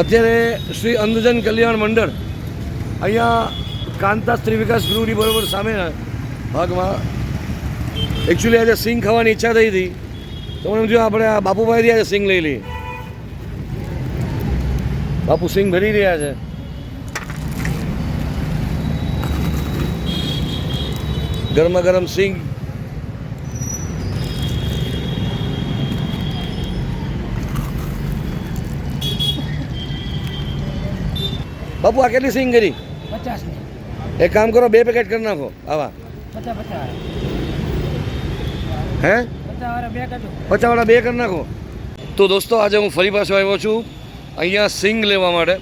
અત્યારે શ્રી અંધજન કલ્યાણ મંડળ અહીંયા કાંતા સ્ત્રી વિકાસ ગૃહની બરોબર સામે ભાગમાં. એકચ્યુઅલી આજે સિંગ ખાવાની ઈચ્છા થઈ હતી. તો મને થયું આપણે આ બાપુભાઈથી આજે સિંગ લઈ લઈએ. બાપુ સિંગ ભરી રહ્યા છે. ગરમા ગરમ સિંગ બાપુ આ કેટલી સિંગ કરી? પચાસ એક કામ કરો બે પેકેટ કરી નાખો. આવા. હે? પચાસ વાળા બે કરી નાખો. તો દોસ્તો આજે હું ફરી પાછો આવ્યો છું અહીંયા સિંગ લેવા માટે.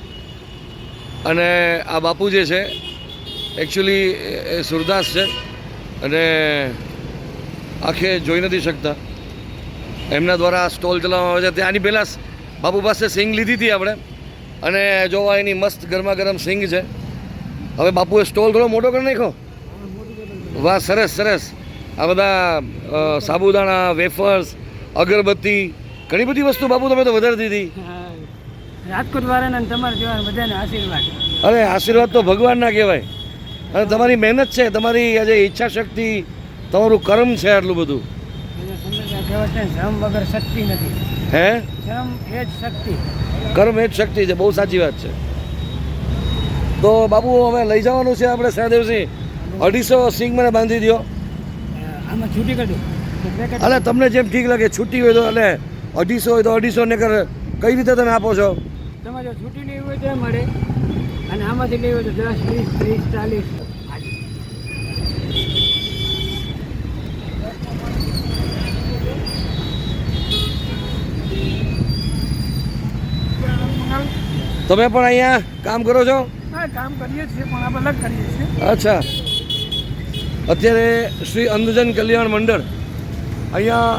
અને આ બાપુ જે છે એકચ્યુઅલી એ સુરદાસ છે. અને આખે જોઈ નથી શકતા. એમના દ્વારા સ્ટોલ ચલાવવામાં આવે છે. ત્યાંની પહેલાં બાપુ પાસે સિંગ લીધી હતી આપણે. અને જોવા એની મસ્ત ગરમા ગરમ સિંગ છે. હવે બાપુએ સ્ટોલ થોડો મોટો કરી નાખ્યો? વાહ સરસ સરસ. આ બધા સાબુદાણા વેફર્સ અગરબત્તી ઘણી બધી વસ્તુ બાપુ તમે તો વધારે દીધી. રાજકોટ વાળાને તમારે તમારા જેવા બધાને આશીર્વાદ. અરે આશીર્વાદ તો ભગવાનના કહેવાય. અને તમારી મહેનત છે તમારી આજે ઈચ્છા શક્તિ તમારું કર્મ છે આટલું બધું. શ્રમ વગર શક્તિ નથી. હે? શ્રમ એ જ શક્તિ. કર્મ એ જ શક્તિ છે બહુ સાચી વાત છે. તો બાબુ હવે લઈ જવાનું છે આપણે સહદેવસિંહ અઢીસો સિંગ મને બાંધી દો આમાં છૂટી તો અલે તમને જેમ ઠીક લાગે છૂટી હોય તો એટલે અઢીસો હોય તો અઢીસો ને કર કઈ રીતે તમે આપો છો? તમારે છૂટી લેવી હોય તો મળે. અને આમાંથી લેવી હોય તો દસ વીસ ત્રીસ ચાલીસ. તમે પણ અહીંયા કામ કરો છો? કામ કરીએ છીએ પણ આપણે અલગ કરીએ છીએ. અચ્છા. અત્યારે શ્રી અંધજન કલ્યાણ મંડળ અહીંયા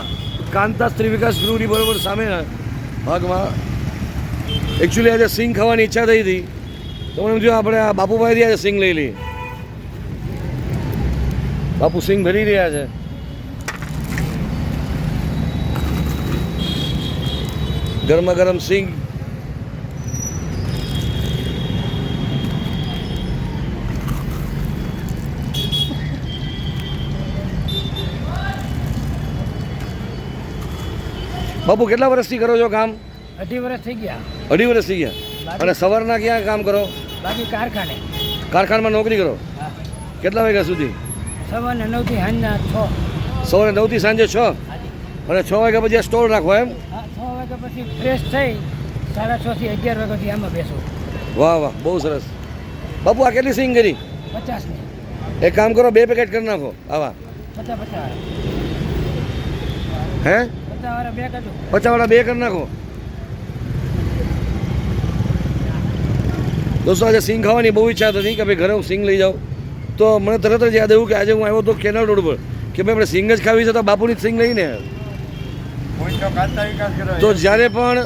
કાંતા સ્ત્રી વિકાસ ગૃહની બરોબર સામે ભાગમાં. એકચ્યુઅલી આજે સિંગ ખાવાની ઈચ્છા થઈ હતી. તો મને થયું આપણે આ બાપુભાઈથી આજે સિંગ લઈ લઈએ. બાપુ સિંગ ભરી રહ્યા છે. ગરમા ગરમ સિંગ બાપુ કેટલા વર્ષથી કરો છો કામ? અઢી વર્ષ થઈ ગયા. અઢી વર્ષ થઈ ગયા. અને સવારના ક્યાં કામ કરો? બાકી કારખાને. કારખાનામાં નોકરી કરો? કેટલા વાગ્યા સુધી? સવારના નવથી સાંજના છ. સવારે નવથી સાંજે છ? અને છ વાગ્યા પછી સ્ટોર રાખો એમ? છ વાગ્યા પછી ફ્રેશ થઈ સાડા છ થી અગિયાર વાગ્યા સુધી આમાં બેસો. વાહ વાહ બહુ સરસ. બાપુ આ કેટલી સિંગ કરી? પચાસ એક કામ કરો બે પેકેટ કરી નાખો. આવા. પચાસ પચાસ. હે? પચાસ વાળા બે કરી નાખો. દોસ્તો આજે સિંગ ખાવાની બહુ ઈચ્છા હતી કે ભાઈ ઘરે હું સિંગ લઈ જાઉં. તો મને તરત જ યાદ આવ્યું કે આજે હું આવ્યો તો કેનાલ રોડ પર કે ભાઈ આપણે સિંગ જ ખાવી છે તો બાપુની સિંગ લઈને. તો જ્યારે પણ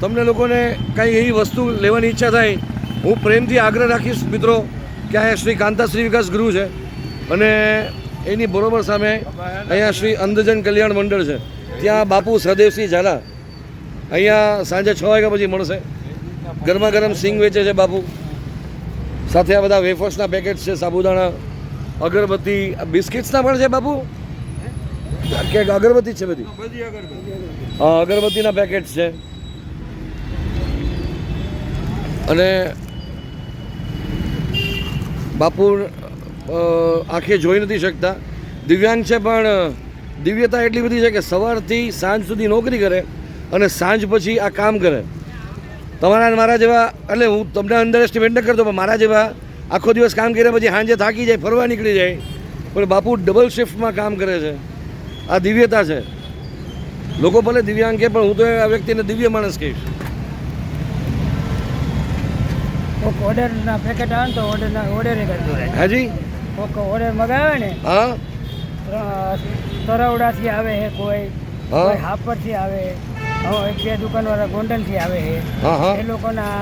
તમને લોકોને કાંઈ એવી વસ્તુ લેવાની ઈચ્છા થાય હું પ્રેમથી આગ્રહ રાખીશ મિત્રો કે અહીંયા શ્રી કાંતા શ્રી વિકાસ ગૃહ છે. અને એની બરોબર સામે અહીંયા શ્રી અંધજન કલ્યાણ મંડળ છે. ત્યાં બાપુ સહદેવસિંહ ઝાલા. અહીંયા સાંજે છ વાગ્યા પછી મળશે. ગરમા ગરમ સિંગ વેચે છે બાપુ. સાથે આ બધા વેફર્સના પેકેટ છે સાબુદાણા અગરબત્તી બિસ્કિટ્સના પણ છે બાપુ? કે અગરબત્તી છે બધી? હા અગરબત્તીના પેકેટ છે. અને બાપુ આંખે જોઈ નથી શકતા. દિવ્યાંગ છે પણ દિવ્યતા એટલી બધી છે કે સવારથી સાંજ સુધી નોકરી કરે અને સાંજ પછી આ કામ કરે. તમારા મારા જેવા એટલે હું તમને અંડર એસ્ટિમેટ ન કરતો પણ મારા જેવા આખો દિવસ કામ કર્યા પછી સાંજે થાકી જાય ફરવા નીકળી જાય પણ બાપુ ડબલ શિફ્ટમાં કામ કરે છે. આ દિવ્યતા છે. લોકો ભલે દિવ્યાંગ કે પણ હું તો આ વ્યક્તિને દિવ્ય માણસ કહીશ. કોઈક ઓર્ડરના પેકેટ આવે ને તો ઓર્ડરના ઓર્ડરે કરતો હાજી? કોઈક ઓર્ડર મગાવે ને હા. તરવડાથી આવે છે કોઈ કોઈ હાપરથી આવે બે દુકાનવાળા ગોંડલથી આવે છે એ લોકોના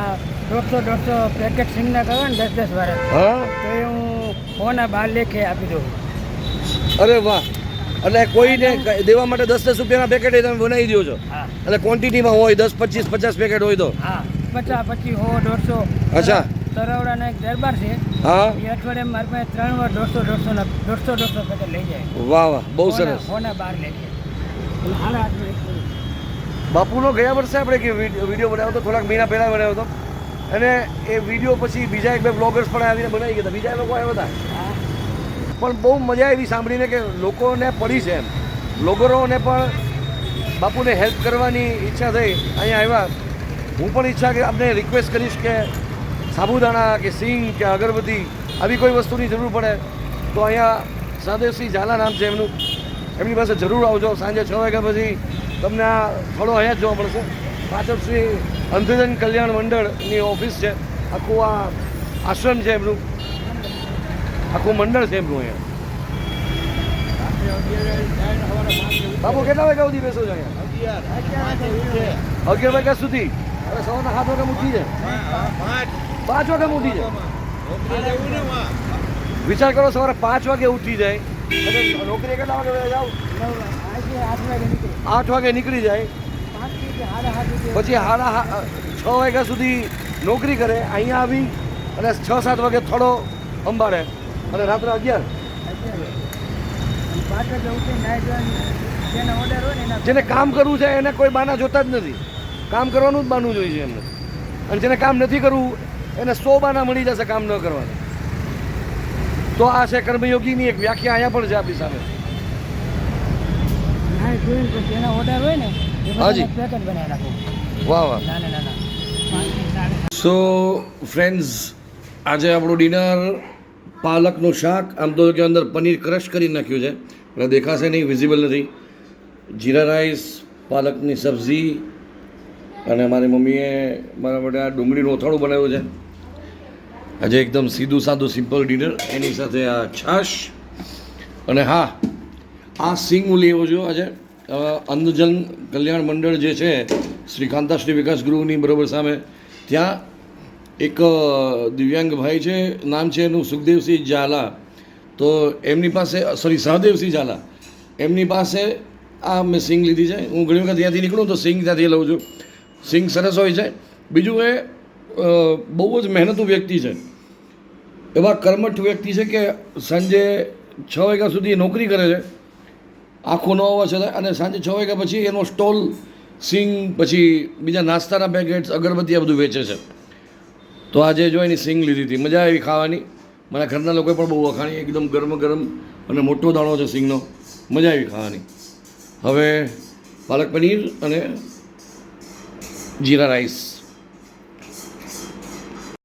દોઢસો દોઢસો પેકેટ સિંગના કરે ને દસ દસ વાર તો એ હું ફોના બાર લેખે આપી દઉં. અરે વાહ. એટલે કોઈને દેવા માટે દસ દસ રૂપિયાના પેકેટ તમે બનાવી દો છો. હા. એટલે ક્વોન્ટિટીમાં હોય દસ પચીસ પચાસ પેકેટ હોય તો. હા પચાસ પચીસ હો દોઢસો. અચ્છા. તરવડાના એક દરબાર છે. હા? એ અઠવાડિયામાં મારી પાસે ત્રણ વાર દોઢસો દોઢસો ના દોઢસો દોઢસો પેકેટ લઈ જાય. વાહ વાહ બહુ સરસ. ફોના બહાર લઈ કરું. બાપુનો ગયા વર્ષે આપણે કે વીડિયો વીડિયો બનાવ્યો હતો થોડાક મહિના પહેલાં બનાવ્યો હતો. અને એ વીડિયો પછી બીજા એક બે બ્લોગર્સ પણ આવીને બનાવી ગયા હતા. બીજા લોકો આવ્યા હતા. પણ બહુ મજા આવી સાંભળીને કે લોકોને પડી છે એમ. બ્લોગરોને પણ બાપુને હેલ્પ કરવાની ઈચ્છા થઈ. અહીંયા આવ્યા. હું પણ ઈચ્છા કે આપને રિક્વેસ્ટ કરીશ કે સાબુદાણા કે સિંગ કે અગરબત્તી આવી કોઈ વસ્તુની જરૂર પડે તો અહીંયા સાદેવસિંહ ઝાલા નામ છે એમનું. એમની પાસે જરૂર આવજો. સાંજે છ વાગ્યા પછી તમને આ થોડો અહીંયા જ જોવા મળશે. પાછળ શ્રી અંધજન કલ્યાણ મંડળની ઓફિસ છે. આખું આ આશ્રમ છે એમનું. આખું મંડળ છે એમનું અહીંયા. બાપુ કેટલા વાગ્યા સુધી બેસો છો અહીંયા? અગિયાર. વાગ્યા સુધી? હવે સવારના સાત વાગ્યા મૂકી જાય પાંચ વાગે ઉઠી જાય. વિચાર કરો સવારે પાંચ વાગે ઉઠી જાય. અને નોકરી કેટલા વાગે આજે આઠ વાગે નીકળે જાય. પછી હાડા છ વાગ્યા સુધી નોકરી કરે, અહીંયા આવી અને છ સાત વાગે થોડો અંબાડે. અને રાત્રે અગિયાર. જેનો કામ કરવું છે એને કોઈ બાના જોતા જ નથી. કામ કરવાનું જ બાનું જોઈએ છે એમને. અને જેને કામ નથી કરવું એને સો બાના મળી જશે કામ ન કરવાનું. તો આ છે કર્મયોગીની એક વ્યાખ્યા અહીંયા પણ છે આપણી સામે. વાહ વાહ. સો ફ્રેન્ડ્સ આજે આપણું ડિનર પાલકનું શાક આમ તો કે અંદર પનીર ક્રશ કરી નાખ્યું છે એટલે દેખાશે નહીં વિઝિબલ નથી. જીરા રાઈસ પાલકની સબ્જી અને મારી મમ્મીએ મારા માટે આ ડુંગળીનું અથાણું બનાવ્યું છે. આજે એકદમ સીધું સાદું સિમ્પલ ડિનર એની સાથે આ છાશ. અને હા, આ સિંગ હું લેવો છું આજે. અંધજન કલ્યાણ મંડળ જે છે શ્રીકાંતા શ્રી વિકાસ ગૃહની બરોબર સામે, ત્યાં એક દિવ્યાંગ ભાઈ છે, નામ છે એનું સુખદેવસિંહ ઝાલા. તો એમની પાસે સોરી સહદેવસિંહ ઝાલા. એમની પાસે આ મેં સિંગ લીધી છે. હું ઘણી વખત ત્યાંથી નીકળું તો સિંગ ત્યાંથી લઉં છું. સિંગ સરસ હોય છે. બીજું એ બહુ જ મહેનતુ વ્યક્તિ છે. એવા કર્મઠ વ્યક્તિ છે કે સાંજે છ વાગ્યા સુધી નોકરી કરે છે. આખો ન હોવા છતાં અને સાંજે છ વાગ્યા પછી એનો સ્ટોલ, સિંગ, પછી બીજા નાસ્તાના પેકેટ્સ, અગરબત્તી આ બધું વેચે છે. તો આજે જો એની સિંગ લીધી હતી. મજા આવી ખાવાની. મારા ઘરના લોકોએ પણ બહુ વખાણી, એકદમ ગરમ ગરમ અને મોટો દાણો છે સિંગનો. મજા આવી ખાવાની. હવે પાલક પનીર અને જીરા રાઈસ.